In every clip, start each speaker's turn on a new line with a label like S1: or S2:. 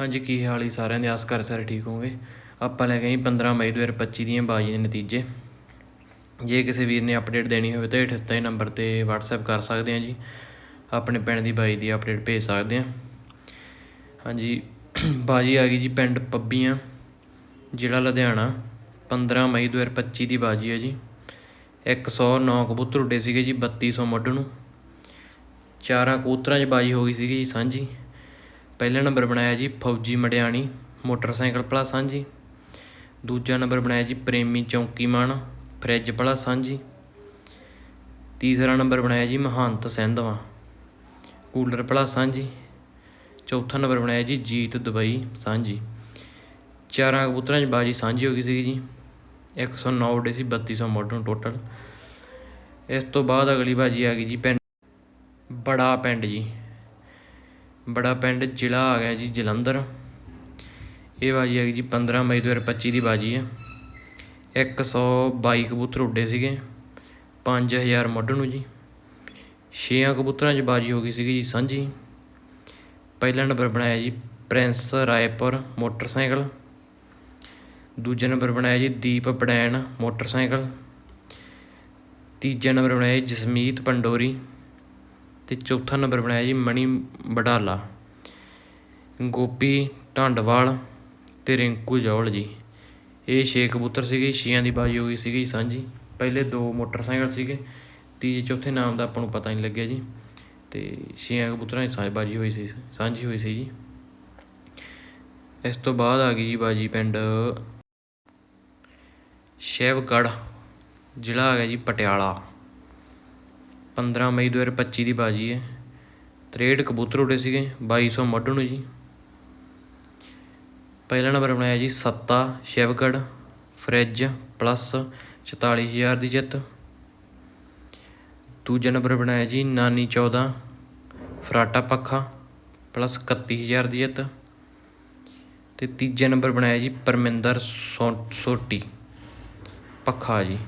S1: ਹਾਂਜੀ, ਕੀ ਹਾਲ ਹੀ ਸਾਰਿਆਂ ਦੇ? ਆਸ ਕਰ ਸਾਰੇ ਠੀਕ ਹੋਵੋਗੇ? ਆਪਾਂ ਲੈ ਕੇ ਆਏ 15 ਮਈ 2025 ਦੀਆਂ ਬਾਜੀ ਦੇ ਨਤੀਜੇ। ਜੇ ਕਿਸੇ ਵੀਰ ਨੇ ਅਪਡੇਟ ਦੇਣੀ ਹੋਵੇ ਤਾਂ ਹੇਠ ਦਿੱਤੇ ਨੰਬਰ ਤੇ WhatsApp ਕਰ ਸਕਦੇ ਆ ਜੀ। ਆਪਣੇ ਪਿੰਡ ਦੀ ਬਾਜੀ ਦੀ ਅਪਡੇਟ ਭੇਜ ਸਕਦੇ ਆ ਹਾਂਜੀ, ਬਾਜੀ ਆ ਗਈ ਜੀ ਪਿੰਡ ਪੱਬੀਆਂ, ਜ਼ਿਲ੍ਹਾ ਲੁਧਿਆਣਾ। 15 ਮਈ 2025 ਦੀ ਬਾਜੀ ਹੈ ਜੀ। 109 ਕਬੂਤਰ ਉੱਡੇ ਸੀਗੇ ਜੀ 3200 ਮੁੱਢ ਨੂੰ। ਚਾਰਾਂ ਕਬੂਤਰਾਂ 'ਚ ਬਾਜੀ ਹੋ ਗਈ ਸੀਗੀ ਜੀ, ਸਾਂਝੀ। ਪਹਿਲਾ ਨੰਬਰ ਬਣਾਇਆ ਜੀ ਫੌਜੀ ਮੜਿਆਣੀ, ਮੋਟਰਸਾਈਕਲ ਭਲਾ ਸਾਂਝੀ। ਦੂਜਾ ਨੰਬਰ ਬਣਾਇਆ ਜੀ ਪ੍ਰੇਮੀ ਚੌਂਕੀਮਾਨ ਫਰਿੱਜ ਭਲਾ ਸਾਂਝੀ। ਤੀਸਰਾ ਨੰਬਰ ਬਣਾਇਆ ਜੀ ਮਹੰਤ ਸਿੰਧਵਾ ਕੂਲਰ ਭਲਾ ਸਾਂਝੀ। ਚੌਥਾ ਨੰਬਰ ਬਣਾਇਆ ਜੀ ਜੀਤ ਦੁਬਈ ਸਾਂਝੀ। ਚਾਰਾਂ ਕਬੂਤਰਾਂ 'ਚ ਬਾਜੀ ਸਾਂਝੀ ਹੋ ਗਈ ਸੀਗੀ ਜੀ। 109 ਉੱਡੇ ਸੀ 3200 ਮੋਡਰਨ ਟੋਟਲ ਇਸ ਤੋਂ ਬਾਅਦ ਅਗਲੀ ਬਾਜੀ ਆ ਗਈ ਜੀ ਪਿੰਡ, ਬੜਾ ਪਿੰਡ ਜੀ। ਬੜਾ ਪਿੰਡ ਜ਼ਿਲ੍ਹਾ ਆ ਗਿਆ ਜੀ, ਜਲੰਧਰ। ਇਹ ਬਾਜੀ ਆ ਗਈ ਜੀ 15 ਮਈ 2025 ਦੀ ਬਾਜੀ ਹੈ 122 ਕਬੂਤਰ ਉੱਡੇ ਸੀਗੇ 5000 ਮੁੱਢ ਨੂੰ ਜੀ। ਛੇਆਂ ਕਬੂਤਰਾਂ 'ਚ ਬਾਜੀ ਹੋ ਗਈ ਸੀਗੀ ਜੀ, ਸਾਂਝੀ। ਪਹਿਲਾ ਨੰਬਰ ਬਣਾਇਆ ਜੀ ਪ੍ਰਿੰਸ ਰਾਏਪੁਰ ਮੋਟਰਸਾਈਕਲ। ਦੂਜਾ ਨੰਬਰ ਬਣਾਇਆ ਜੀ ਦੀਪ ਪੜੈਣ ਮੋਟਰਸਾਈਕਲ। ਤੀਜਾ ਨੰਬਰ ਬਣਾਇਆ ਜੀ ਜਸਮੀਤ ਪੰਡੋਰੀ। ਤੇ ਚੌਥਾ ਨੰਬਰ ਬਣਾਇਆ ਜੀ ਮਣੀ ਬਡਾਲਾ ਗੋਪੀ ਢੰਡਵਾਲ ਤੇ ਰਿੰਕੂ ਜੌਲ ਜੀ। ਇਹ ਛੇ ਕਬੂਤਰ ਸੀਗੇ, ਛੇਆਂ ਦੀ ਬਾਜੀ ਹੋ ਗਈ ਸੀਗੀ ਸਾਂਝੀ। ਪਹਿਲੇ ਦੋ ਮੋਟਰਸਾਈਕਲ ਸੀਗੇ, ਤੀਜੇ, ਚੌਥੇ ਨਾਮ ਦਾ ਆਪਾਂ ਨੂੰ ਪਤਾ ਨਹੀਂ ਲੱਗਿਆ ਜੀ। ਤੇ ਛੇਆਂ ਕਬੂਤਰਾਂ ਦੀ ਸਾਂਝ ਬਾਜੀ ਹੋਈ ਸੀ, ਸਾਂਝੀ ਹੋਈ ਸੀ ਜੀ। ਇਸ ਤੋਂ ਬਾਅਦ ਆ ਗਈ ਜੀ ਬਾਜੀ ਪਿੰਡ ਸ਼ਿਵਗੜ੍ਹ, ਜ਼ਿਲ੍ਹਾ ਆ ਗਿਆ ਜੀ ਪਟਿਆਲਾ। 15 ਮਈ 2025 ਦੀ ਬਾਜੀ ਹੈ। 63 ਕਬੂਤਰ ਉੱਡੇ ਸੀਗੇ 2200 ਮੁੱਢ ਨੂੰ ਜੀ। ਪਹਿਲਾ ਨੰਬਰ ਬਣਾਇਆ ਜੀ ਸੱਤਾ, ਸ਼ਿਵਗੜ੍ਹ, ਫਰਿੱਜ ਪਲੱਸ 44000 ਦੀ ਜਿੱਤ। ਦੂਜਾ ਨੰਬਰ ਬਣਾਇਆ ਜੀ ਨਾਨੀ 14 ਫਰਾਟਾ ਪੱਖਾ ਪਲੱਸ 31000 ਦੀ ਜਿੱਤ। ਤੇ ਤੀਜਾ ਨੰਬਰ ਬਣਾਇਆ ਜੀ ਪਰਮਿੰਦਰ ਸੋ- ਸੋਟੀ ਪੱਖਾ ਜੀ।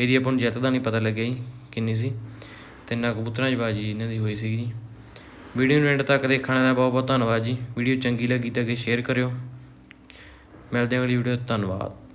S1: ਇਹਦੀ ਆਪਾਂ ਨੂੰ ਜਿੱਤ ਦਾ ਨਹੀਂ ਪਤਾ ਲੱਗਿਆ ਜੀ, ਕਿੰਨੀ ਸੀ? ਤਿੰਨਾਂ ਕਬੂਤਰਾਂ 'ਚ ਬਾਜੀ ਇਹਨਾਂ ਦੀ ਹੋਈ ਸੀਗੀ ਜੀ। ਵੀਡੀਓ ਨੂੰ ਐਂਡ ਤੱਕ ਦੇਖਣ ਦਾ ਬਹੁਤ ਬਹੁਤ ਧੰਨਵਾਦ ਜੀ। ਵੀਡੀਓ ਚੰਗੀ ਲੱਗੀ ਤਾਂ ਕਿ ਸ਼ੇਅਰ ਕਰਿਓ। ਮਿਲਦੇ ਹਾਂ ਅਗਲੀ ਵੀਡੀਓ ਧੰਨਵਾਦ।